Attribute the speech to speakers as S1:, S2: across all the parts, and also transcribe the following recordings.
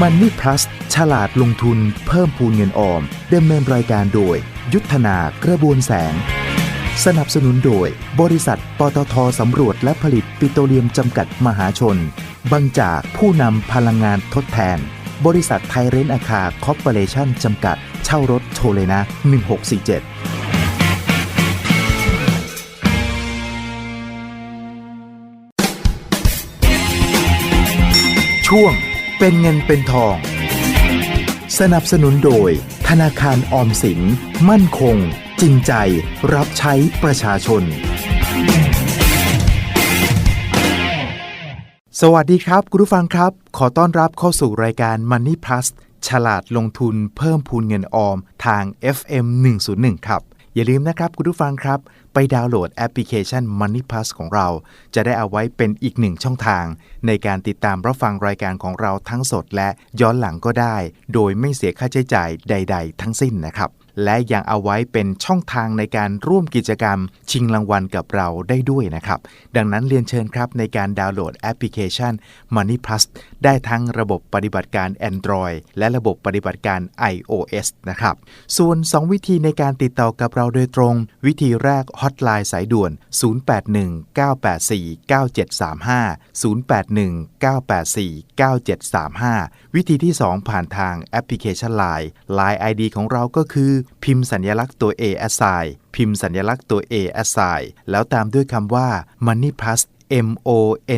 S1: มันนี่พลัสฉลาดลงทุนเพิ่มพูนเงินออมดำเนินรายการโดย ยุทธนากระบวนแสง สนับสนุนโดย บริษัทปตทสำรวจและผลิตปิโตรเลียมจำกัดมหาชน บางจากผู้นำพลังงานทดแทน บริษัทไทยเรนอาคาคอร์ปอเรชั่นจำกัด เช่ารถโทรเลยนะ 1647 ช่วงเป็นเงินเป็นทอง สนับสนุนโดย ธนาคารออมสิน มั่นคง จริงใจ รับใช้ประชาชน สวัสดีครับ คุณผู้ฟังครับ ขอต้อนรับเข้าสู่รายการ Money Plus ฉลาดลงทุนเพิ่มพูนเงินออมทาง FM 101 ครับ อย่าลืมนะครับ คุณผู้ฟังครับ ไปดาวน์โหลดแอปพลิเคชัน Money Plus ของเรา จะได้เอาไว้เป็นอีกหนึ่งช่องทาง ในการติดตามรับฟังรายการของเราทั้งสดและย้อนหลังก็ได้ โดยไม่เสียค่าใช้จ่ายใด ๆ ทั้งสิ้นนะครับ และยังเอาไว้เป็นช่องทางในการร่วมกิจกรรม ชิงรางวัลกับเราได้ด้วยนะครับ ดังนั้นเรียนเชิญครับในการดาวน์โหลดแอปพลิเคชัน Money Plus ได้ทั้งระบบปฏิบัติการ Android และระบบปฏิบัติการ iOS นะครับ ส่วน 2 วิธีในการติดต่อกับเราโดยตรง วิธีแรกฮอตไลน์สายด่วน 0819849735 0819849735 วิธีที่ 2 ผ่านทางแอปพลิเคชัน Line Line ID ของเราก็คือพิมพ์สัญลักษณ์ตัว A a s i พิมพ์สัญลักษณ์ตัว A a s i แล้วตามด้วยคำว่า Money Plus M O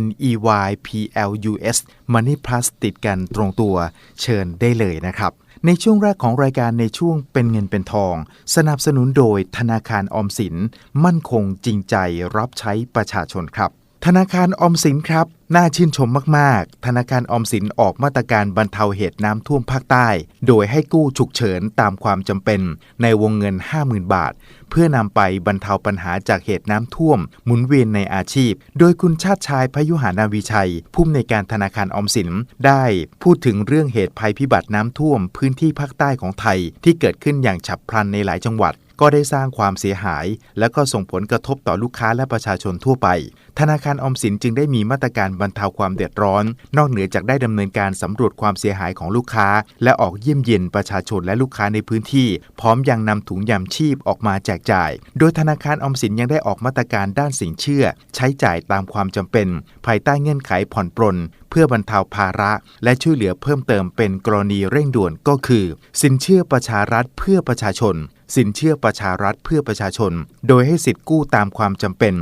S1: N E Y P L U S Money Plus ติดกันตรงตัวเชิญได้เลยนะครับ ในช่วงแรกของรายการในช่วงเป็นเงินเป็นทอง สนับสนุนโดยธนาคารออมสิน มั่นคงจริงใจรับใช้ประชาชนครับ ธนาคารออมสินครับ น่าชื่นชมมาก ๆ ธนาคารออมสินออกมาตรการบรรเทาเหตุน้ำท่วมภาคใต้ โดยให้กู้ฉุกเฉินตามความจำเป็น ในวงเงิน 50,000 บาท เพื่อนำไปบรรเทาปัญหาจากเหตุน้ำท่วม หมุนเวียนในอาชีพ โดยคุณชาติชายพยุหานาวีชัย ผู้อำนวยการธนาคารออมสินได้พูดถึงเรื่องเหตุภัยพิบัติน้ำท่วม พื้นที่ภาคใต้ของไทยที่เกิดขึ้นอย่างฉับพลันในหลายจังหวัด ก็ได้สร้างความเสียหาย และก็ส่งผลกระทบต่อลูกค้าและประชาชนทั่วไป ธนาคารออมสินจึงได้มีมาตรการบรรเทาความเดือดร้อน นอกเหนือจากได้ดำเนินการสำรวจความเสียหายของลูกค้า และออกเยี่ยมเยียนประชาชนและลูกค้าในพื้นที่ พร้อมยังนำถุงยางชีพออกมาแจกจ่าย โดยธนาคารออมสินยังได้ออกมาตรการด้านสินเชื่อ ใช้จ่ายตามความจำเป็น ภายใต้เงื่อนไขผ่อนปรน เพื่อบรรเทาภาระ และช่วยเหลือเพิ่มเติมเป็นกรณีเร่งด่วนก็คือ สินเชื่อประชารัฐเพื่อประชาชน สินเชื่อประชารัฐเพื่อประชาชน โดยให้สิทธิ์กู้ตามความจำเป็น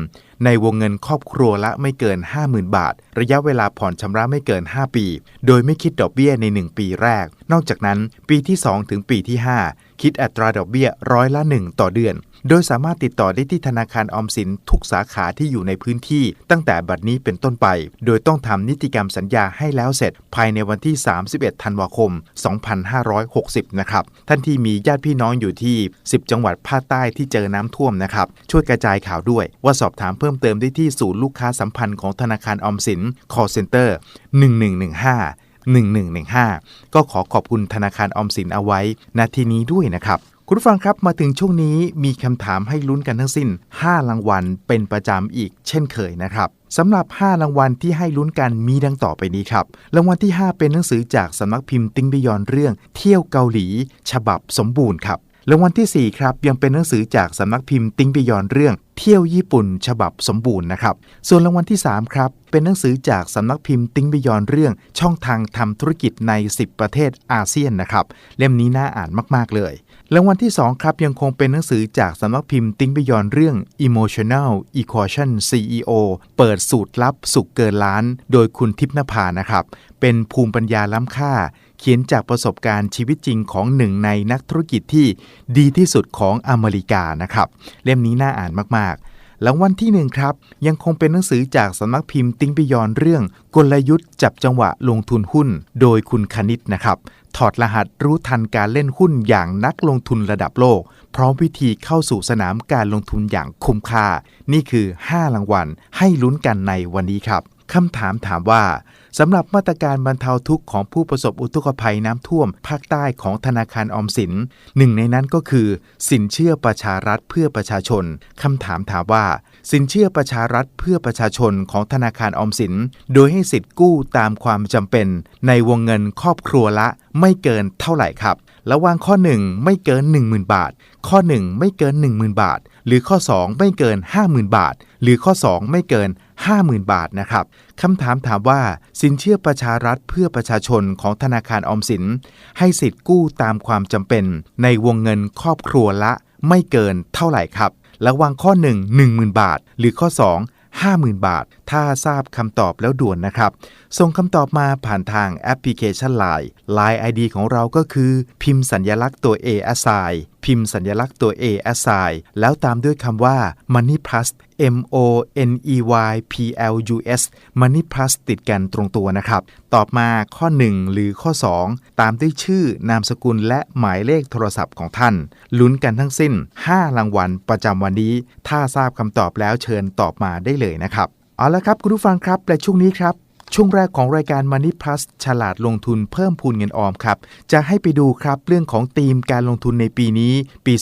S1: ในวงเงินครอบครัวละไม่เกิน 50,000 บาท ระยะเวลาผ่อนชำระไม่เกิน 5 ปี โดยไม่คิดดอกเบี้ยใน 1 ปีแรก นอกจากนั้น ปีที่ 2 ถึงปีที่ 5 คิดอัตราดอกเบี้ยร้อยละ 1 ต่อเดือน โดยสามารถติดต่อได้ที่ธนาคารออมสินทุกสาขาที่อยู่ในพื้นที่ ตั้งแต่บัดนี้เป็นต้นไป โดยต้องทำนิติกรรมสัญญาให้แล้วเสร็จ ภายในวันที่ 31 ธันวาคม 2560 นะครับ ท่านที่มีญาติพี่น้องอยู่ที่ 10 จังหวัดภาคใต้ที่เจอน้ำท่วมนะครับ ช่วยกระจายข่าวด้วย ว่าสอบถามเพิ่มเติมได้ที่ศูนย์ลูกค้าสัมพันธ์ของธนาคารออมสิน call center 1115 1115 ก็ขอขอบคุณธนาคารออมสินเอาไว้ณที่นี้ด้วยนะครับ คุณผู้ฟังครับมาถึงช่วงนี้มีคำถามให้ลุ้นกันทั้งสิ้น 5 รางวัลเป็นประจำอีกเช่นเคยนะครับสำหรับ 5 รางวัลที่ให้ลุ้นกันมีดังต่อไปนี้ครับ รางวัลที่ 5 เป็นหนังสือจากสำนักพิมพ์ติ้งบิยอนเรื่อง เที่ยวเกาหลี ฉบับสมบูรณ์ครับรางวัลที่ 4 ครับ ยังเป็นหนังสือจากสำนักพิมพ์ติ้งบิยอนเรื่อง เที่ยวญี่ปุ่น ฉบับสมบูรณ์นะครับ ส่วนรางวัลที่ 3 ครับ เป็นหนังสือจากสำนักพิมพ์ติ้งบิยอนเรื่อง ช่องทางทำธุรกิจใน 10 ประเทศอาเซียนนะครับ เล่มนี้น่าอ่านมาก ๆ เลย รางวัลที่ 2 ครับ ยังคงเป็นหนังสือจากสำนักพิมพ์ติ้งบิยอนเรื่อง Emotional Equation CEO เปิดสูตรลับสุขเกินล้าน โดยคุณทิพนภานะครับ เป็นภูมิปัญญาล้ำค่า เขียนจากประสบการณ์ชีวิตจริงของหนึ่งในนักธุรกิจที่ดีที่สุดของอเมริกานะครับ เล่มนี้น่าอ่านมากๆ รางวัลที่ 1 ครับ ยังคงเป็นหนังสือจากสำนักพิมพ์ติ้งปิยอนเรื่อง กลยุทธ์จับจังหวะลงทุนหุ้น โดยคุณคณิตนะครับถอดรหัสรู้ทันการเล่นหุ้นอย่างนักลงทุนระดับโลก พร้อมวิธีเข้าสู่สนามการลงทุนอย่างคุ้มค่า นี่คือ 5 รางวัลให้ลุ้นกันในวันนี้ครับ คำถามถามว่าสำหรับมาตรการบรรเทาทุกข์ของผู้ประสบอุทกภัยน้ำท่วม ภาคใต้ของธนาคารออมสิน หนึ่งในนั้นก็คือ สินเชื่อประชารัฐเพื่อประชาชนคำถามถามว่า สินเชื่อประชารัฐเพื่อประชาชนของธนาคารออมสิน โดยให้สิทธิ์กู้ตามความจำเป็น ในวงเงินครอบครัวละไม่เกินเท่าไหร่ครับ ระหว่างข้อ 1 ไม่เกิน 10,000 บาท ข้อ 1 ไม่เกิน 10,000 บาท หรือข้อ 2 ไม่เกิน 50,000 บาท หรือข้อ 2 ไม่เกิน 50,000 บาทนะครับคำถามถามว่า สินเชื่อประชารัฐเพื่อประชาชนของธนาคารออมสิน ให้สิทธิ์กู้ตามความจำเป็น ในวงเงินครอบครัวละ ไม่เกินเท่าไหร่ครับระหว่างข้อ 1 10,000 บาท หรือข้อ 2 50,000 บาท ถ้าทราบคำตอบแล้วด่วนนะครับ ส่งคำตอบมาผ่านทางแอปพลิเคชัน Line Line ID ของเราก็คือ พิมพ์สัญญลักษณ์ตัว A assign พิมพ์สัญญลักษณ์ตัว A assign แล้วตามด้วยคำว่า Money Plus M O N E Y P L U S Money Plus ติดกันตรงตัวนะครับ ตอบมาข้อ 1 หรือข้อ 2 ตามด้วยชื่อนามสกุลและหมายเลขโทรศัพท์ของท่าน ลุ้นกันทั้งสิ้น 5 รางวัลประจำวันนี้ ถ้าทราบคำตอบแล้วเชิญตอบมาได้เลยนะครับ เอาละครับคุณผู้ฟังครับและช่วงนี้ครับ ช่วงแรกของรายการ Money Plus ฉลาดลงทุนเพิ่มพูนเงินออมครับ จะให้ไปดูครับเรื่องของธีมการลงทุนในปีนี้ ปี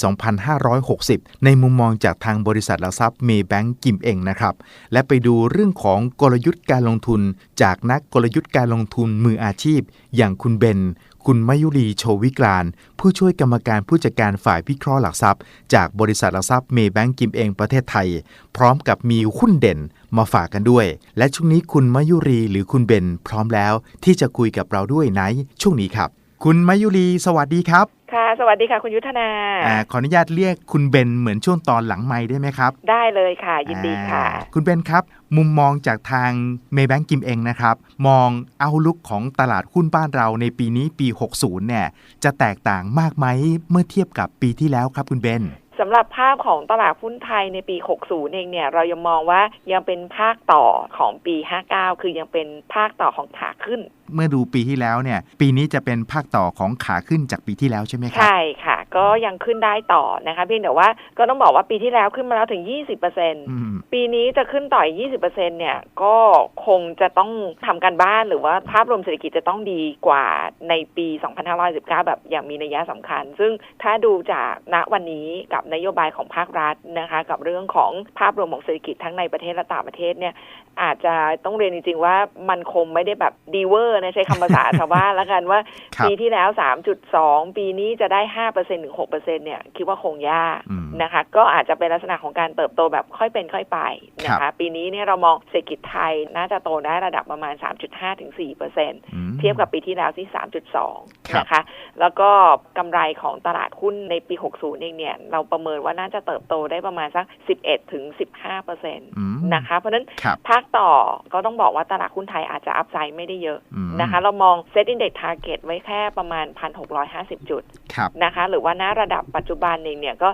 S1: 2560 ในมุมมองจากทางบริษัทหลักทรัพย์เมย์แบงก์กิมเองนะครับ และไปดูเรื่องของกลยุทธ์การลงทุน จากนักกลยุทธ์การลงทุนมืออาชีพ อย่างคุณเบน คุณมายุรีโชวิกลาน ผู้ช่วยกรรมการผู้จัดการฝ่ายวิเคราะห์หลักทรัพย์ จากบริษัทหลักทรัพย์เมย์แบงก์กิมเองประเทศไทย พร้อมกับมีหุ้นเด่นมาฝากกันด้วย และช่วงนี้คุณมายุรีหรือคุณเบนพร้อมแล้วที่จะคุยกับเราด้วยในช่วงนี้ครับ คุณมายุรีสวัสดีครับ
S2: ค่ะ สวัสดีค่ะ คุณยุทธนา
S1: อาขออนุญาตเรียกคุณเบนเหมือนช่วงตอนหลังไม่ได้ไหมครับ
S2: ได้เลยค่ะ ยินดีค่ะ
S1: อ่าคุณเบนครับ มุมมองจากทางเมย์แบงกิมเองนะครับ มองเอาลุกของตลาดหุ้นบ้านเราในปีนี้ปี 60 เนี่ย จะแตกต่างมากไหมเมื่อเทียบกับปีที่แล้วครับคุณเบน
S2: สำหรับภาพของตลาดหุ้นไทยในปี 60 เองเนี่ย เรายังมองว่ายังเป็นภาคต่อของปี 59 คือยังเป็นภาคต่อของขาขึ้น
S1: เมื่อดูปีที่แล้วเนี่ย ปีนี้จะเป็นภาคต่อของขาขึ้นจากปีที่แล้วใช่ไหมครับ
S2: ใช่ค่ะ ก็ยังขึ้นได้ต่อนะคะเพียงแต่ว่าก็ต้องบอกว่าปีที่แล้วขึ้นมาแล้วถึง 20%
S1: อืม
S2: ปีนี้จะขึ้นต่ออีก20%เนี่ยก็คงจะต้องทำการบ้านหรือว่าภาพรวมเศรษฐกิจจะต้องดีกว่าในปี 2519 แบบอย่างมีนัยสำคัญ ซึ่งถ้าดูจากณวันนี้กับนโยบายของภาครัฐนะคะกับเรื่องของภาพรวมของเศรษฐกิจทั้งในประเทศและต่างประเทศเนี่ยอาจจะต้องเรียนจริง ๆ ว่ามันคงไม่ได้แบบดีเวอร์นะใช้คำภาษาชาวบ้านแล้วกันว่า
S1: ครับ
S2: ปีที่แล้ว 3.2 ปีนี้จะได้5%ถึง6%เนี่ยคิดว่าคงยาก
S1: อืม
S2: นะคะ ก็อาจจะเป็นลักษณะของการเติบโตแบบค่อยเป็นค่อยไปนะ
S1: ครั
S2: คะ
S1: บ
S2: ปีนี้เนี่ยเรามองเศรษฐกิจไทยน่าจะโตได้ระดับประมาณ 3.5ถึง4%
S1: อืม
S2: เทียบกับปีที่แล้วที่
S1: ครับ
S2: 3.2 นะคะ แล้วก็กำไรของตลาดหุ้นในปี 60 เองเนี่ย เราประเมินว่าน่าจะเติบโตได้ประมาณสัก 11ถึง15เปอร์เซ็นต์
S1: อืม
S2: นะคะ เพราะฉะนั้น
S1: ครับ
S2: ภาคต่อก็ต้องบอกว่าตลาดหุ้นไทยอาจจะอัพไซด์ไม่ได้เยอะ
S1: อืม
S2: นะคะ เรามองเซตอินเด็กซ์ทาร์เก็ตไว้แค่ประมาณ 1,650 จุด
S1: ครับ
S2: นะคะ หรือว่าหน้าระดับปัจจุบันเองเนี่ยก็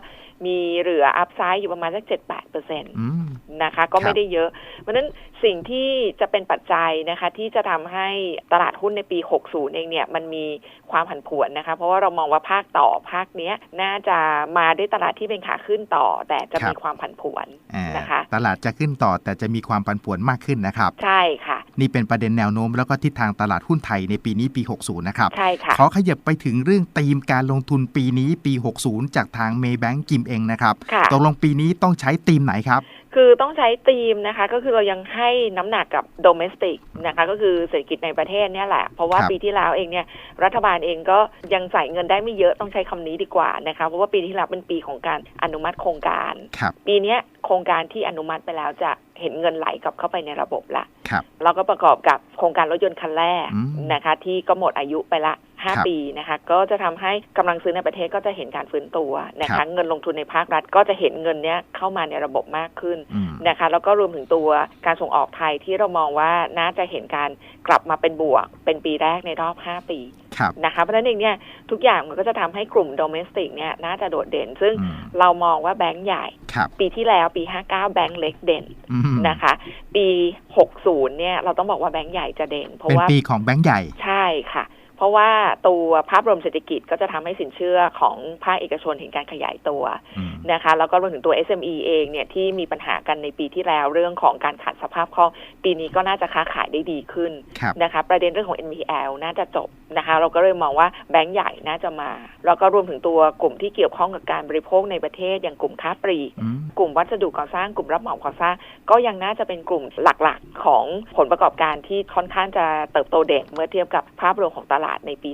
S2: มีเหลืออัพไซด์อยู่ประมาณสัก7-8เปอร์เซ็นต์
S1: อืม
S2: นะคะ ก็
S1: ครั
S2: ไม่
S1: บ
S2: ได้เยอะ เพราะฉะนั้นสิ่งที่จะเป็นปัจจัยนะคะ ที่จะทำให้ตลาดหุ้นในปี 60 เองเนี่ย มันมีความผันผวนนะคะ เพราะว่าเรามองว่าภาคต่อภาคเนี้ย น่าจะมาด้วยตลาดที่เป็นขาขึ้นต่อ แต่จะมีความผันผวน
S1: อ่า
S2: นะคะ
S1: ตลาดจะขึ้นต่อแต่จะมีความผันผวนมากขึ้นนะครับ
S2: ใช่ค่ะ
S1: นี่เป็นประเด็นแนวโน้มแล้วก็ทิศทางตลาดหุ้นไทยในปีนี้ปี 60 นะครับ
S2: ใช่ค่ะ
S1: ขอขยับไปถึงเรื่องธีมการลงทุนปีนี้ปี 60 จากทางเมย์แบงกิมเองนะครับ
S2: ค่ะ
S1: ตกลงปีนี้ต้องใช้ธีมไหนครับ
S2: คือต้องใช้ธีมนะคะ ก็คือเรายังให้น้ำหนักกับ domestic นะคะก็คือเศรษฐกิจในประเทศเนี่ยแหละ เพราะว่า
S1: ครับ
S2: ปีที่แล้วเองเนี่ยรัฐบาลเองก็ยังใส่เงินได้ไม่เยอะต้องใช้คำนี้ดีกว่านะคะเพราะว่าปีที่แล้วเป็นปีของการอนุมัติโครงการ
S1: ครับ
S2: ปีเนี้ยโครงการที่อนุมัติไปแล้วจะ เห็นเงินไหลกลับเข้าไปในระบบละ
S1: ครับ
S2: แล้วก็ประกอบกับโครงการรถยนต์คันแรก
S1: อืม
S2: นะคะ ที่ก็หมดอายุไปละ
S1: ครับ
S2: 5ปีนะคะ ก็จะทำให้กำลังซื้อในประเทศก็จะเห็นการฟื้นตัวนะ
S1: ครั
S2: คะ
S1: บ
S2: เงินลงทุนในภาครัฐก็จะเห็นเงินเนี้ยเข้ามาในระบบมากขึ้น
S1: อืม
S2: นะคะ แล้วก็รวมถึงตัวการส่งออกไทยที่เรามองว่าน่าจะเห็นการกลับมาเป็นบวกเป็นปีแรกในรอบ5ปี
S1: ครับ
S2: นะคะเพราะฉะนั้นเองเนี่ยทุกอย่างมันก็จะทำให้กลุ่มโดเมสติกเนี่ยน่าจะโดดเด่น ซึ่ง
S1: อืม
S2: เรามองว่าแบงก์ใหญ่
S1: ครับ
S2: ปีที่แล้วปี 59 แบงก์เล็กเด่น
S1: อืม
S2: นะคะ ปี 60เนี่ยเราต้องบอกว่าแบงก์ใหญ่จะเด่น เพราะ
S1: เป็น
S2: ว่า
S1: ปีของแบงก์ใหญ่
S2: ใช่ค่ะ เพราะว่าตัวภาพรวมเศรษฐกิจก็จะทำให้สินเชื่อของภาคเอกชนเห็นการขยายตัว
S1: อืม
S2: นะคะ แล้วก็รวมถึงตัว SME เองเนี่ยที่มีปัญหากันในปีที่แล้วเรื่องของการขาดสภาพคล่อง ปีนี้ก็น่าจะค้าขายได้ดีขึ้น
S1: ครับ
S2: นะคะ ประเด็นเรื่องของ NPL น่าจะจบนะคะ เราก็เลยมองว่าแบงก์ใหญ่น่าจะมา แล้วก็รวมถึงตัวกลุ่มที่เกี่ยวข้องกับการบริโภคในประเทศอย่างกลุ่มค้าปลีก
S1: อืม
S2: กลุ่มวัสดุก่อสร้างกลุ่มรับเหมาก่อสร้าง ก็ยังน่าจะเป็นกลุ่มหลักๆ ของผลประกอบการที่ค่อนข้างจะเติบโตเด่นเมื่อเทียบกับภาพรวมของตลาดในปี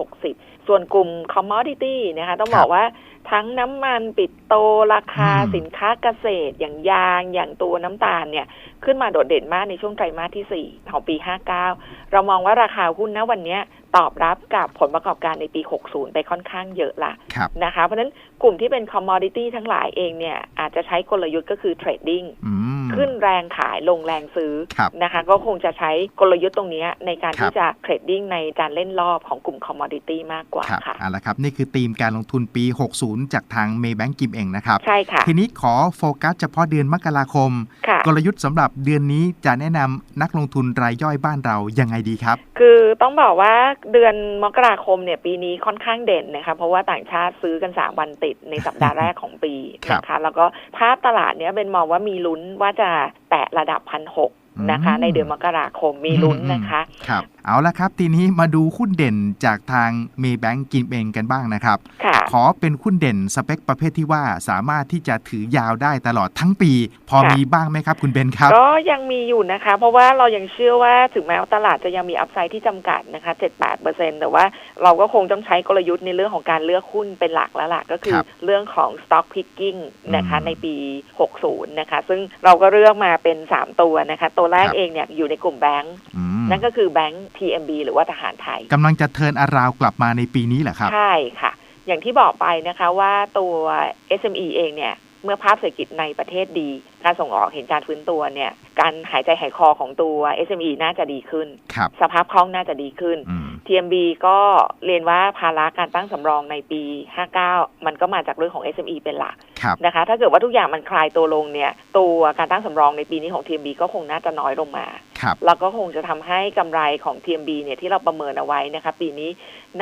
S2: 2560 ส่วนกลุ่ม commodity นะคะต้องบอกว่าทั้งน้ำมันปิดโตราคา
S1: อืม
S2: สินค้าเกษตร อย่างยางอย่างตัวน้ำตาลเนี่ยขึ้นมาโดดเด่นมากในช่วงไตรมาสที่ 4 ของปี 59 เรามองว่าราคาหุ้นณวันเนี้ยตอบรับกับผลประกอบการในปี 60 ไปค่อนข้างเยอะละ
S1: ครับ
S2: นะคะ เพราะฉะนั้นกลุ่มที่เป็น commodity ทั้งหลายเองเนี่ยอาจจะใช้กลยุทธ์ก็คือ trading
S1: อืม
S2: ขึ้นแรงขายลงแรงซื้อ
S1: ครับ
S2: นะคะ ก็คงจะใช้กลยุทธ์ตรงเนี้ยในการ
S1: ครับ
S2: ที่จะเทรดดิ้งในการเล่นรอบของกลุ่ม commodity มากกว่า
S1: ครับ
S2: ค่ะ
S1: เอาละครับ นี่คือธีมการลงทุนปี 60 จากทาง Maybank กิมเองนะครับ
S2: ใช่ค่ะ
S1: ทีนี้ขอโฟกัสเฉพาะเดือนมกราคม
S2: ค่ะ
S1: กลยุทธ์สำหรับเดือนนี้จะแนะนำนักลงทุนรายย่อยบ้านเรายังไงดีครับ
S2: คือต้องบอกว่าเดือนมกราคมเนี่ยปีนี้ค่อนข้างเด่นนะคะเพราะว่าต่างชาติซื้อกัน 3 วันติดในสัปดาห์แรกของปี
S1: ครับ
S2: นะคะแล้วก็ภาพตลาดเนี้ยเป็นมองว่ามีลุ้นว่าจะแตะระดับพันหก นะคะ
S1: อืม
S2: ในเดือนมกราคมมีลุ้น
S1: อืม
S2: นะคะ
S1: ครับเอาละครับ ทีนี้มาดูหุ้นเด่นจากทาง Maybank กิมเองกันบ้างนะครับ
S2: ค่ะ
S1: ขอเป็นหุ้นเด่นสเปคประเภทที่ว่าสามารถที่จะถือยาวได้ตลอดทั้งปี พอ
S2: ค่ะ
S1: มีบ้างไหมครับคุณเบนครับ
S2: ก็ยังมีอยู่นะคะ เพราะว่าเรายังเชื่อว่าถึงแม้ว่าตลาดจะยังมีอัพไซด์ที่จำกัดนะคะ7-8%แต่ว่าเราก็คงต้องใช้กลยุทธ์ในเรื่องของการเลือกหุ้นเป็นหลักแล้วล่ะก็คือ
S1: ครับ
S2: เรื่องของ stock picking นะคะ
S1: อืม
S2: ในปี 60 นะคะ ซึ่งเราก็เลือกมาเป็น 3 ตัวนะคะตัวแรก
S1: ครับ
S2: เองเนี่ยอยู่ในกลุ่มแบงก์
S1: อืม
S2: นั่นก็คือแบงก์ TMB หรือว่าทหารไทย
S1: กำลังจะเทิร์นอาราวกลับมาในปีนี้เหรอครับ
S2: ใช่ค่ะ อย่างที่บอกไปนะคะว่าตัว SME เองเนี่ย เมื่อภาพเศรษฐกิจในประเทศดี การส่งออกเห็นการฟื้นตัวเนี่ย การหายใจหายคอของตัว SME น่าจะดีขึ้น
S1: ครับ
S2: สภาพคล่องน่าจะดีขึ้น
S1: อืม
S2: TMB ก็เรียนว่าภาระการตั้งสำรองในปี 59 มันก็มาจากเรื่องของ SME เป็นหลัก
S1: ครับ
S2: นะคะ ถ้าเกิดว่าทุกอย่างมันคลายตัวลงเนี่ย ตัวการตั้งสำรองในปีนี้ของ TMB ก็คงน่าจะน้อยลงมา
S1: ครับ
S2: แล้วก็คงจะทำให้กำไรของ TMB เนี่ยที่เราประเมินเอาไว้นะคะปีนี้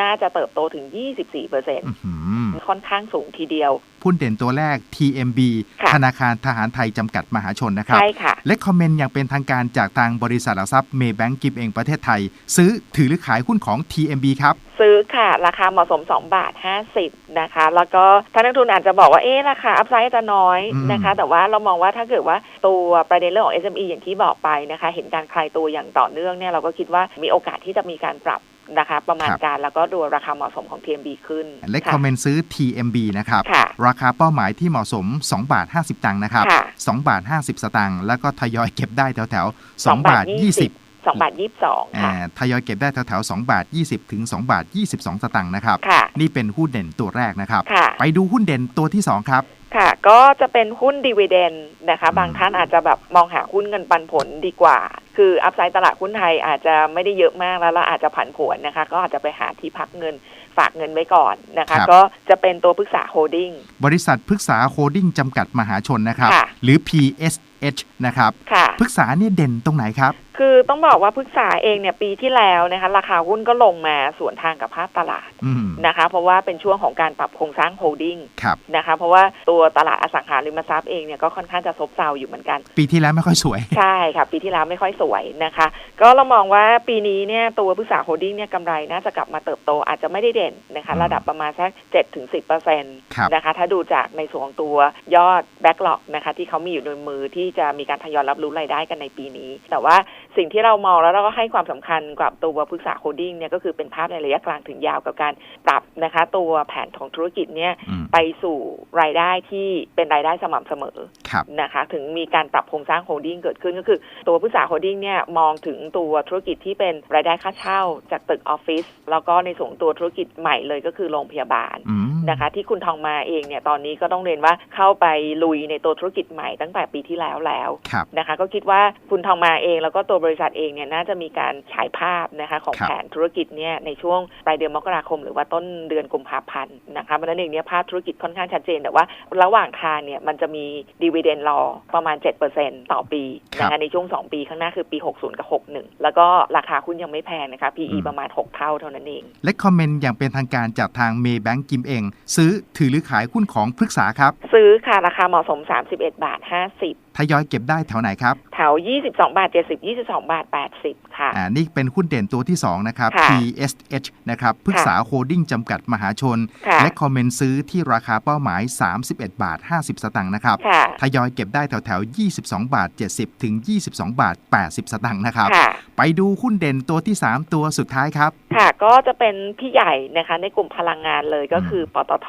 S2: น่าจะเติบโตถึง 24เปอร์เซ็นต์
S1: อื้อหือ
S2: ค่อนข้างสูงทีเดียว
S1: หุ้นเด่นตัวแรก TMB
S2: ค่ะ
S1: ธนาคารทหารไทยจำกัดมหาชนนะครับ
S2: ใช่ค่ะ
S1: และคอมเมนต์อย่างเป็นทางการจากทางบริษัทหลักทรัพย์ Maybank กิมเองประเทศไทย ซื้อถือหรือขายหุ้นของ TMB ครับ
S2: ซื้อค่ะ ราคาเหมาะสม 2 บาท 50 นะคะ แล้วก็ท่านนักทุนอาจจะบอกว่าเอ๊ะราคาอัพไซด์จะน้อย
S1: อืม
S2: นะคะ แต่ว่าเรามองว่าถ้าเกิดว่าตัวประเด็นเรื่องของ SME อย่างที่บอกไปนะคะ เห็นการคลายตัวอย่างต่อเนื่องเนี่ยเราก็คิดว่ามีโอกาสที่จะมีการปรับนะคะ ประมาณการแล้วก็ดูราคาเหมาะสมของ TMB ขึ้น
S1: และ
S2: ค่ะ
S1: คอมเมนต์ซื้อ TMB นะครับ
S2: ค่ะ
S1: ราคาเป้าหมายที่เหมาะสม 2 บาท 50 ตังค์นะครับ
S2: ค่ะ
S1: 2บาท 50 สตางค์แล้วก็ทยอยเก็บได้แถวแถวๆ
S2: สอง
S1: 2บาท20
S2: 2บาท22ค่ะ
S1: อ่าทยอยเก็บได้แถวแถวๆ2บาท 20 ถึง 2 บาท 22 สตางค์นะครับ
S2: ค่ะ
S1: นี่เป็นหุ้นเด่นตัวแรกนะครับ
S2: ค่ะ
S1: ไปดูหุ้นเด่นตัวที่ 2 ครับ
S2: ค่ะ ก็จะเป็นหุ้นดีเวเดนนะคะ
S1: อืม
S2: บางท่านอาจจะแบบมองหาหุ้นเงินปันผลดีกว่า คืออัพไซด์ตลาดหุ้นไทยอาจจะไม่ได้เยอะมากแล้วเราอาจจะผันผวนนะคะ ก็อาจจะไปหาที่พักเงินฝากเงินไว้ก่อนนะคะ
S1: ครับ
S2: ก็จะเป็นตัวพฤกษาโฮดดิ้ง
S1: บริษัทพฤกษาโฮดดิ้งจำกัดมหาชนนะครับ
S2: ค่ะ
S1: หรือ PSH นะครับ
S2: ค่ะ
S1: พฤกษาเนี่ยเด่นตรงไหนครับ
S2: คือต้องบอกว่าพฤกษาเองเนี่ยปีที่แล้วนะคะราคาหุ้นก็ลงมาสวนทางกับภาพตลาด
S1: อืม
S2: นะคะ เพราะว่าเป็นช่วงของการปรับโครงสร้างโฮดดิ้ง
S1: ครับ
S2: นะคะ เพราะว่าตัวตลาดอสังหาริมทรัพย์เองเนี่ยก็ค่อนข้างจะซบเซาอยู่เหมือนกัน
S1: ปีที่แล้วไม่ค่อยสวย
S2: ใช่ค่ะ ปีที่แล้วไม่ค่อยสวยนะคะ ก็เรามองว่าปีนี้เนี่ยตัวพฤกษาโฮดดิ้งเนี่ยกำไรน่าจะกลับมาเติบโตอาจจะไม่ได้เด่นนะคะ
S1: อืม
S2: ระดับประมาณสัก7ถึง10เปอร์เซ็นต์
S1: ครับ
S2: นะคะ ถ้าดูจากในส่วนของตัวยอดแบ็กหลอกนะคะ ที่เขามีอยู่ในมือที่จะมีการทยอยรับรู้รายได้กันในปีนี้ แต่ว่าสิ่งที่เรามองแล้วเราก็ให้ความสำคัญกับตัวพฤกษาโฮดดิ้งเนี่ยก็คือเป็นภาพในระยะกลางถึงยาวกับการปรับนะคะ ตัวแผนของธุรกิจเนี่ย
S1: อืม
S2: ไปสู่รายได้ที่เป็นรายได้สม่ำเสมอ
S1: ครับ
S2: นะคะ ถึงมีการปรับโครงสร้างโฮดดิ้งเกิดขึ้นก็คือ ตัวผู้สาโฮดดิ้งเนี่ยมองถึงตัวธุรกิจที่เป็นรายได้ค่าเช่าจากตึกออฟฟิศแล้วก็ในส่วนของตัวธุรกิจใหม่เลยก็คือโรงพยาบาล
S1: อืม
S2: นะคะ ที่คุณทองมาเองเนี่ยตอนนี้ก็ต้องเรียนว่าเข้าไปลุยในตัวธุรกิจใหม่ตั้งแต่ปีที่แล้วแล้ว
S1: ครับ
S2: นะคะ ก็คิดว่าคุณทองมาเองแล้วก็ตัวบริษัทเองเนี่ยน่าจะมีการฉายภาพนะคะของ
S1: ครับ
S2: แผนธุรกิจเนี่ยในช่วงปลายเดือนมกราคม หรือว่าต้นเดือนกุมภาพันธ์นะคะเพราะฉะนั้นเองเนี่ยภาพธุรกิจค่อนข้างชัดเจนแต่ว่า ระหว่างทางเนี่ยมันจะมีดีเวเดนรอประมาณ 7%ต่อปีนะคะในช่วง 2 ปีข้างหน้าคือปี 60 กับ 61 แล้วก็ราคาหุ้นยังไม่แพงนะคะ PE
S1: อืม
S2: ประมาณ 6 เท่าเท่านั้นเอง
S1: และคอมเมนต์อย่างเป็นทางการจากทาง Maybank กิมเองซื้อถือหรือขายหุ้นของพฤกษาครับ
S2: ซื้อค่ะราคาเหมาะสม 31 บาท 50
S1: ทยอยเก็บได้แถวไหนครับ
S2: แถว 22 บาท 70 22 บาท 80 ค่ะ
S1: อ่า นี่เป็นหุ้นเด่นตัวที่ 2 นะครับ
S2: ค่ะ
S1: PSH นะครับพฤกษาโฮดดิ้งจำกัดมหาชน
S2: ค่ะ
S1: และคอมเมนต์ซื้อที่ราคาเป้าหมาย 31 บาท 50 สตางค์นะครับ
S2: ค่ะ
S1: ทยอยเก็บได้แถวแถวๆ22 บาท 70 ถึง 22 บาท 80 สตางค์นะครับ
S2: ค่ะ
S1: ไปดูหุ้นเด่นตัวที่ 3 ตัวสุดท้ายครับ
S2: ค่ะ ก็จะเป็นพี่ใหญ่นะคะ ในกลุ่มพลังงานเลยก็คือปตท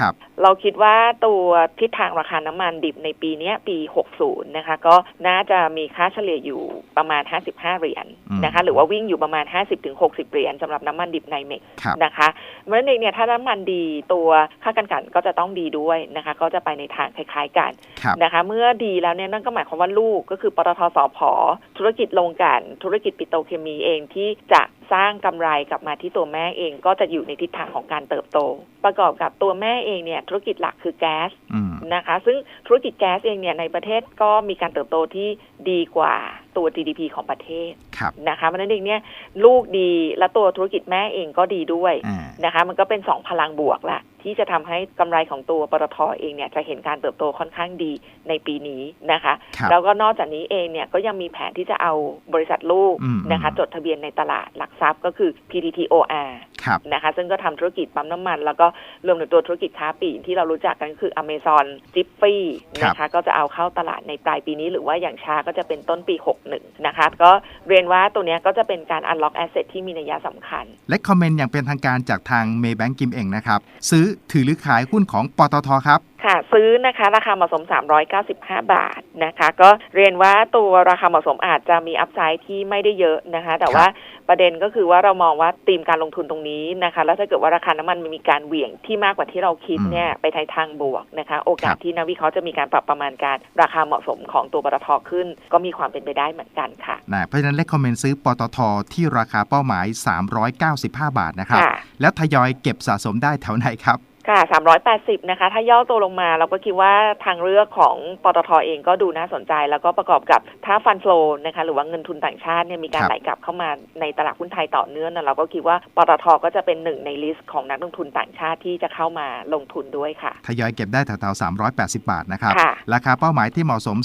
S1: ครับ
S2: เราคิดว่าตัวทิศทางราคาน้ำมันดิบในปีเนี้ยปี 60 นะคะ ก็น่าจะมีค่าเฉลี่ยอยู่ประมาณ 55 เหรียญ
S1: อืม
S2: นะคะ หรือว่าวิ่งอยู่ประมาณ 50-60 เหรียญสำหรับน้ำมันดิบในเม็ก
S1: ครับ
S2: นะคะเพราะฉะนั้นเองเนี่ยถ้าน้ำมันดีตัวค่ากันกันก็จะต้องดีด้วยนะคะ ก็จะไปในทางคล้ายๆกัน
S1: ครับ
S2: นะคะ เมื่อดีแล้วเนี่ยนั่นก็หมายความว่าลูกก็คือปตทสพธุรกิจโรงกลั่นธุรกิจปิโตรเคมีเองที่จะสร้างกำไรกลับมาที่ตัวแม่เองก็จะอยู่ในทิศทางของการเติบโต ประกอบกับตัวแม่เองเนี่ยธุรกิจหลักคือแก๊ส
S1: อืม
S2: นะคะ ซึ่งธุรกิจแก๊สเองเนี่ยในประเทศก็มีการเติบโตที่ดีกว่า ตัว GDP ของประเทศ
S1: ครับ
S2: นะคะเพราะฉะนั้นเองเนี่ยลูกดีและตัวธุรกิจแม่เองก็ดีด้วย
S1: อ่า
S2: นะคะ มันก็เป็นสองพลังบวกละที่จะทำให้กำไรของตัวปตทเองเนี่ยจะเห็นการเติบโตค่อนข้างดีในปีนี้นะคะ
S1: ครับ
S2: แล้วก็นอกจากนี้เองเนี่ยก็ยังมีแผนที่จะเอาบริษัทลูก
S1: อืม
S2: นะคะ
S1: อืม
S2: จดทะเบียนในตลาดหลักทรัพย์ก็คือ PTTOR
S1: ครับ
S2: นะคะ ซึ่งก็ทำธุรกิจปั๊มน้ำมัน แล้วก็รวมถึงตัวธุรกิจค้าปลีกที่เรารู้จักกันก็คือ Amazon j i p f y นะคะ ก็จะเอาเข้าตลาดในปลายปีนี้ หรือว่าอย่างช้าก็จะเป็นต้นปี61นะคะก็เรียนว่าตัวนี้ก็จะเป็นการ unlock asset ที่มีนัยสำคัญ
S1: และคอมเมนต์อย่างเป็นทางการจากทาง Maybank กิมเองนะครับ ซื้อถือหรือขายหุ้นของปตทครับ
S2: ค่ะซื้อนะคะราคาเหมาะสม 395 บาทนะคะ ก็เรียนว่าตัวราคาเหมาะสมอาจจะมีอัพไซด์ที่ไม่ได้เยอะนะคะ แต่ว่าประเด็นก็คือว่าเรามองว่าธีมการลงทุนตรงนี้นะคะ แล้วถ้าเกิดว่าราคาน้ำมันมันมีการเหวี่ยงที่มากกว่าที่เราคิด
S1: อืม
S2: เนี่ยไปทางทางบวกนะคะ โอกา
S1: ค
S2: ส
S1: รับ
S2: ที่นักวิเคราะห์จะมีการปรับประมาณการราคาเหมาะสมของตัวปตทขึ้น ก็มีความเป็นไปได้เหมือนกันค่ะ
S1: นะเพราะฉะนั้นเลขคอมเมนต์ซื้อปตทที่ราคาเป้าหมาย 395 บาทนะครับ
S2: ค่ะ
S1: แล้วทยอยเก็บสะสมได้แถวไหนครับ
S2: ค่ะ 380 นะคะ ถ้าย่อตัวลงมาเราก็คิดว่าทางเลือกของปตทเองก็ดูน่าสนใจ แล้วก็ประกอบกับถ้าฟันโฟลนะคะ หรือว่าเงินทุนต่างชาติเนี่ยมีการ
S1: ครับ
S2: ไหลกลับเข้ามาในตลาดหุ้นไทยต่อเนื่องนะเราก็คิดว่าปตทก็จะเป็นหนึ่งในลิสต์ของนักลงทุนต่างชาติที่จะเข้ามาลงทุนด้วยค่ะ
S1: ทยอยเก็บได้แถวๆ380 บาทนะครับ
S2: ค่ะ
S1: ราคาเป้าหมายที่เหมาะสม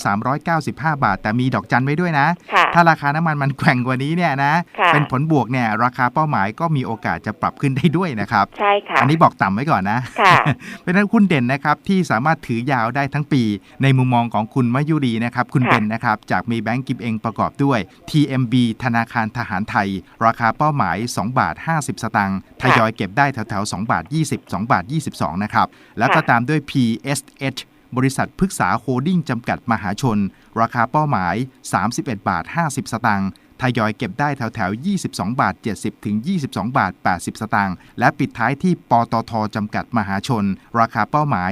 S1: 395 บาท แต่มีดอกจันไว้ด้วยนะ
S2: ค่ะ
S1: ถ้าราคาน้ำมันมันแกว่งกว่านี้เนี่ยนะ
S2: ค่ะ
S1: เป็นผลบวกเนี่ยราคาเป้าหมายก็มีโอกาสจะปรับขึ้นได้ด้วยนะครับ
S2: ใช่ค่ะ
S1: อันนี้บอกต่ำไว้ก่อนนะ
S2: ค่ะ
S1: เป็นนั้นหุ้นเด่นนะครับที่สามารถถือยาวได้ทั้งปี ในมุมมองของคุณมยุรีนะครับ คุณ
S2: ค่ะ
S1: เบนนะครับ จากมีแบงก์กิมเองประกอบด้วย TMB ธนาคารทหารไทย ราคาเป้าหมาย 2 บาท 50 สตางค์ทยอยเก็บได้แถวๆ2บาท 20 2บาท 22 นะครับ แล้วก็ตามด้วย PSH บริษัทพฤกษาโฮดดิ้งจำกัดมหาชน ราคาเป้าหมาย 31 บาท 50 สตางค์ทยอยเก็บได้แถวแถวๆ22 บาท 70 ถึง 22 บาท 80 สตางค์ และปิดท้ายที่ปตทจำกัดมหาชน ราคาเป้าหมาย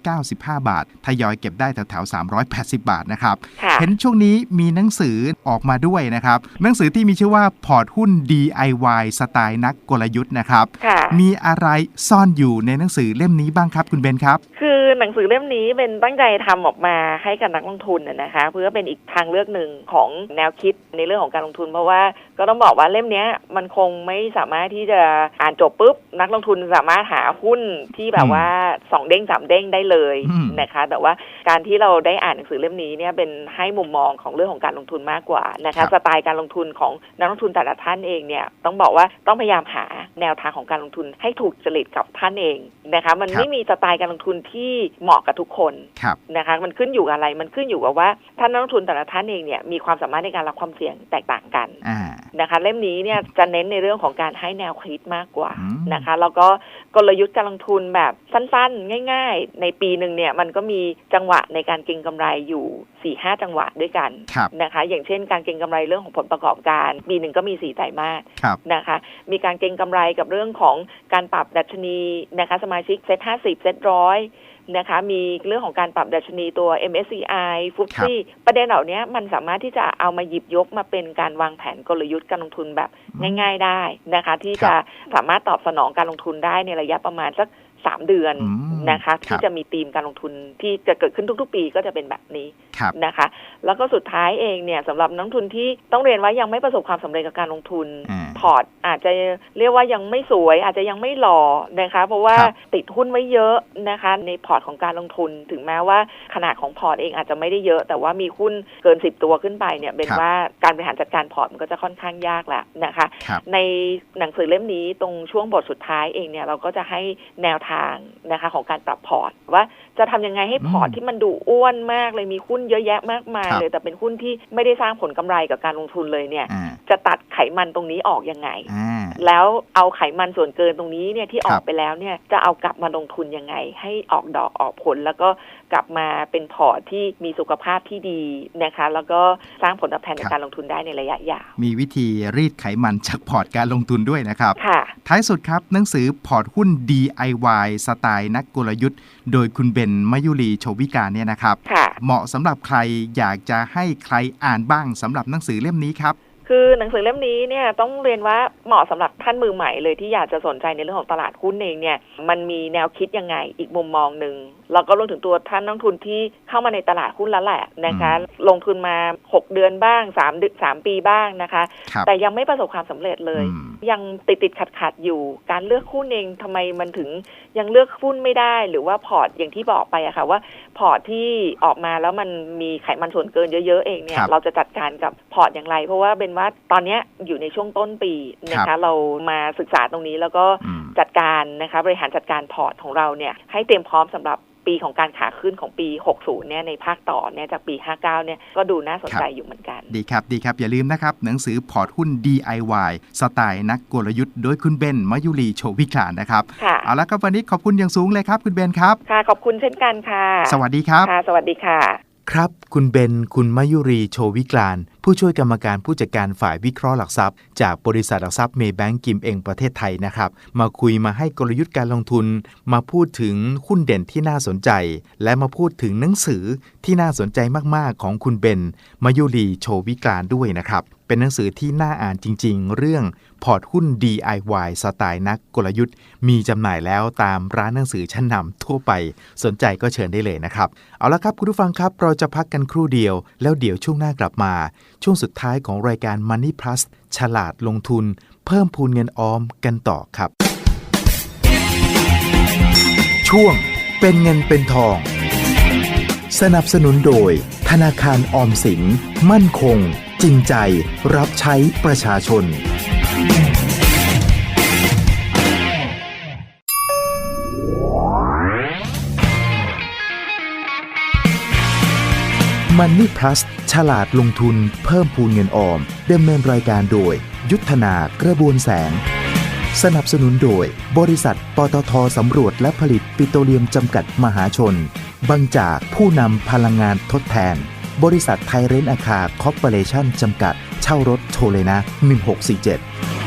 S1: 395 บาท ทยอยเก็บได้แถวแถวๆ380 บาทนะครับ
S2: ค่ะ
S1: เห็นช่วงนี้มีหนังสือออกมาด้วยนะครับ หนังสือที่มีชื่อว่าพอร์ตหุ้น DIY สไตล์นักกลยุทธ์นะครับ
S2: ค่ะ
S1: มีอะไรซ่อนอยู่ในหนังสือเล่มนี้บ้างครับคุณเบนครับ
S2: คือ หนังสือเล่มนี้เป็นตั้งใจทำออกมาให้กับนักลงทุนนะนะคะ เพื่อเป็นอีกทางเลือกหนึ่งของแนวคิดในเรื่องของการลงทุน เพราะว่าก็ต้องบอกว่าเล่มเนี้ยมันคงไม่สามารถที่จะอ่านจบปุ๊บนักลงทุนสามารถหาหุ้นที่แบบว่าสองเด้งสามเด้งได้เลย
S1: อืม
S2: นะคะ แต่ว่าการที่เราได้อ่านหนังสือเล่มนี้เนี่ยเป็นให้มุมมองของเรื่องของการลงทุนมากกว่านะ
S1: ครั
S2: คะ
S1: บ
S2: สไตล์การลงทุนของนักลงทุนแต่ละท่านเองเนี่ยต้องบอกว่าต้องพยายามหาแนวทางของการลงทุนให้ถูกจริตกับท่านเองนะคะ มัน
S1: ครับ
S2: ไม่มีสไตล์การลงทุนที่เหมาะกับทุกคน
S1: ครับ
S2: นะคะมันขึ้นอยู่กับอะไรมันขึ้นอยู่กับว่าท่านนักลงทุนแต่ละท่านเองเนี่ยมีความสามารถในการรับความเสี่ยงแตกต่างกัน
S1: อ่า
S2: นะคะ เล่มนี้เนี่ยจะเน้นในเรื่องของการให้แนวคิดมากกว่า
S1: อืม
S2: นะคะ แล้วก็กลยุทธ์การลงทุนแบบสั้นๆ ง่าย ๆ ในปีหนึ่งเนี่ยมันก็มีจังหวะในการเก็งกำไรอยู่4ี่ห้าจังหวะด้วยกัน
S1: ครับ
S2: นะคะ อย่างเช่น การเก็งกำไรเรื่องของผลประกอบการ ปีหนึ่งก็มีสี่ไตรมาส
S1: ครับ
S2: นะคะ มีการเก็งกำไรกับเรื่องของการปรับดัชนีนะคะ สมาชิกเซ็ตห้าสิบเซ็ตร้อย นะคะ มีเรื่องของการปรับดัชนีตัว MSCI ฟุตซี่ประเด็นเหล่านี้มันสามารถที่จะเอามาหยิบยกมาเป็นการวางแผนกลยุทธ์การลงทุนแบบง่าย ๆได้นะคะ ที่จะสามารถตอบสนองการลงทุนได้ในระยะประมาณสัก สามเดือน
S1: อืม
S2: นะคะ
S1: ครั
S2: ที่
S1: บ
S2: จะมีธีมการลงทุนที่จะเกิดขึ้นทุก ๆ ปีก็จะเป็นแบบนี้
S1: ครับ
S2: นะคะ แล้วก็สุดท้ายเองเนี่ยสำหรับนักลงทุนที่ต้องเรียนว่ายังไม่ประสบความสำเร็จกับการลงทุน
S1: อ่า
S2: พอร์ตอาจจะเรียกว่ายังไม่สวย อาจจะยังไม่หล่อนะคะ เพราะว่า
S1: ครับ
S2: ติดหุ้นไว้เยอะนะคะ ในพอร์ตของการลงทุนถึงแม้ว่าขนาดของพอร์ตเองอาจจะไม่ได้เยอะ แต่ว่ามีหุ้นเกิน10ตัวขึ้นไปเนี่ยเป็น
S1: ครับ
S2: ว่าการบริหารจัดการพอร์ตมันก็จะค่อนข้างยากแหละนะคะ
S1: ครับ
S2: ในหนังสือเล่มนี้ตรงช่วงบทสุดท้ายเองเนี่ยเราก็จะให้แนวทางนะคะของการปรับพอร์ตว่าจะทำยังไงให้พอร์ต
S1: อืม
S2: ที่มันดูอ้วนมากเลยมีหุ้นเยอะแยะมากมาย
S1: ครับ
S2: เลย แต่เป็นหุ้นที่ไม่ได้สร้างผลกำไรกับการลงทุนเลยเนี่ย
S1: อ่า
S2: จะตัดไขมันตรงนี้ออกยังไง
S1: อ่า
S2: แล้วเอาไขมันส่วนเกินตรงนี้เนี่ยที่ออ
S1: ครั
S2: ก
S1: บ
S2: ไปแล้วเนี่ยจะเอากลับมาลงทุนยังไง ให้ออกดอกออกผลแล้วก็กลับมาเป็นพอร์ตที่มีสุขภาพที่ดีนะคะ แล้วก็สร้างผลตอบแทนในการลงทุนได้ในระยะยาว
S1: มีวิธีรีดไขมันจากพอร์ตการลงทุนด้วยนะครับ
S2: ค่ะ
S1: ท้ายสุดครับหนังสือพอร์ตหุ้น DIY สไตล์นักกลยุทธ์ โดยคุณเบนมยุรีโชวิการเนี่ยนะครับ
S2: ค่ะ
S1: เหมาะสำหรับใครอยากจะให้ใครอ่านบ้างสำหรับหนังสือเล่มนี้ครับ
S2: คือหนังสือเล่มนี้เนี่ยต้องเรียนว่าเหมาะสำหรับท่านมือใหม่เลยที่อยากจะสนใจในเรื่องของตลาดหุ้นเองเนี่ยมันมีแนวคิดยังไงอีกมุมมองหนึ่งแล้วก็รวมถึงตัวท่านนักลงทุนที่เข้ามาในตลาดหุ้นแล้วแหละนะคะ ลงทุนมา 6 เดือนบ้าง3เดือนสามปีบ้างนะคะ
S1: ครับ
S2: แต่ยังไม่ประสบความสำเร็จเลย
S1: อืม
S2: ยังติดติดขัดขัดๆอยู่การเลือกหุ้นเองทำไมมันถึงยังเลือกหุ้นไม่ได้ หรือว่าพอร์ตอย่างที่บอกไปอะค่ะว่าพอร์ตที่ออกมาแล้วมันมีไขมันส่วนเกินเยอะๆเองเนี่
S1: ค
S2: ย
S1: รับ
S2: เราจะจัดการกับพอร์ตอย่างไร เพราะว่าเป็นว่าตอนเนี้ยอยู่ในช่วงต้นปีนะ
S1: ครั
S2: คะ
S1: บ
S2: เรามาศึกษาตรงนี้แล้วก็
S1: อืม
S2: จัดการนะคะ บริหารจัดการพอร์ตของเราเนี่ยให้เตรียมพร้อมสำหรับปีของการขาขึ้นของปี 60 เนี่ยในภาคต่อเนี่ยจากปี 59 เนี่ยก็ดูน่าสนใจอยู่เหมือนกัน
S1: ดีครับ ดีครับ อย่าลืมนะครับ หนังสือพอร์ตหุ้น DIY สไตล์นักกลยุทธ์โดยคุณเบนมยุรีโชวิการนะครับ
S2: ค่ะ
S1: เอาละครับวันนี้ขอบคุณอย่างสูงเลยครับ คุณเบนครับ
S2: ค่ะ ขอบคุณเช่นกันค่ะ
S1: สวัสดีครับ
S2: ค่ะ สวัสดีค่ะ
S1: ครับ คุณเบน คุณมายุรีโชวิกลาน ผู้ช่วยกรรมการผู้จัดการฝ่ายวิเคราะห์หลักทรัพย์ จากบริษัทหลักทรัพย์เมย์แบงก์กิมเองประเทศไทยนะครับ มาคุยมาให้กลยุทธ์การลงทุน มาพูดถึงหุ้นเด่นที่น่าสนใจ และมาพูดถึงหนังสือที่น่าสนใจมากๆของคุณเบน มายุรีโชวิกลานด้วยนะครับ เป็นหนังสือที่น่าอ่านจริง ๆ เรื่องพอร์ตหุ้น DIY สไตล์นักกลยุทธ์ มีจำหน่ายแล้วตามร้านหนังสือชั้นนำทั่วไป สนใจก็เชิญได้เลยนะครับ เอาละครับคุณผู้ฟังครับ เราจะพักกันครู่เดียว แล้วเดี๋ยวช่วงหน้ากลับมา ช่วงสุดท้ายของรายการ Money Plus ฉลาดลงทุน เพิ่มพูนเงินออมกันต่อครับ ช่วงเป็นเงินเป็นทองสนับสนุนโดย ธนาคารออมสิน มั่นคง จริงใจรับใช้ประชาชน Money Plus ฉลาดลงทุนเพิ่มพูนเงินออมดำเนินรายการโดย ยุทธนากระบวนแสง สนับสนุนโดย บริษัทปตทสำรวจและผลิตปิโตรเลียมจำกัดมหาชนบางจากผู้นำพลังงานทดแทน บริษัทไทยเรนอาคาคอร์ปอเรชั่นจำกัด เช่ารถโทรเลยนะ 1647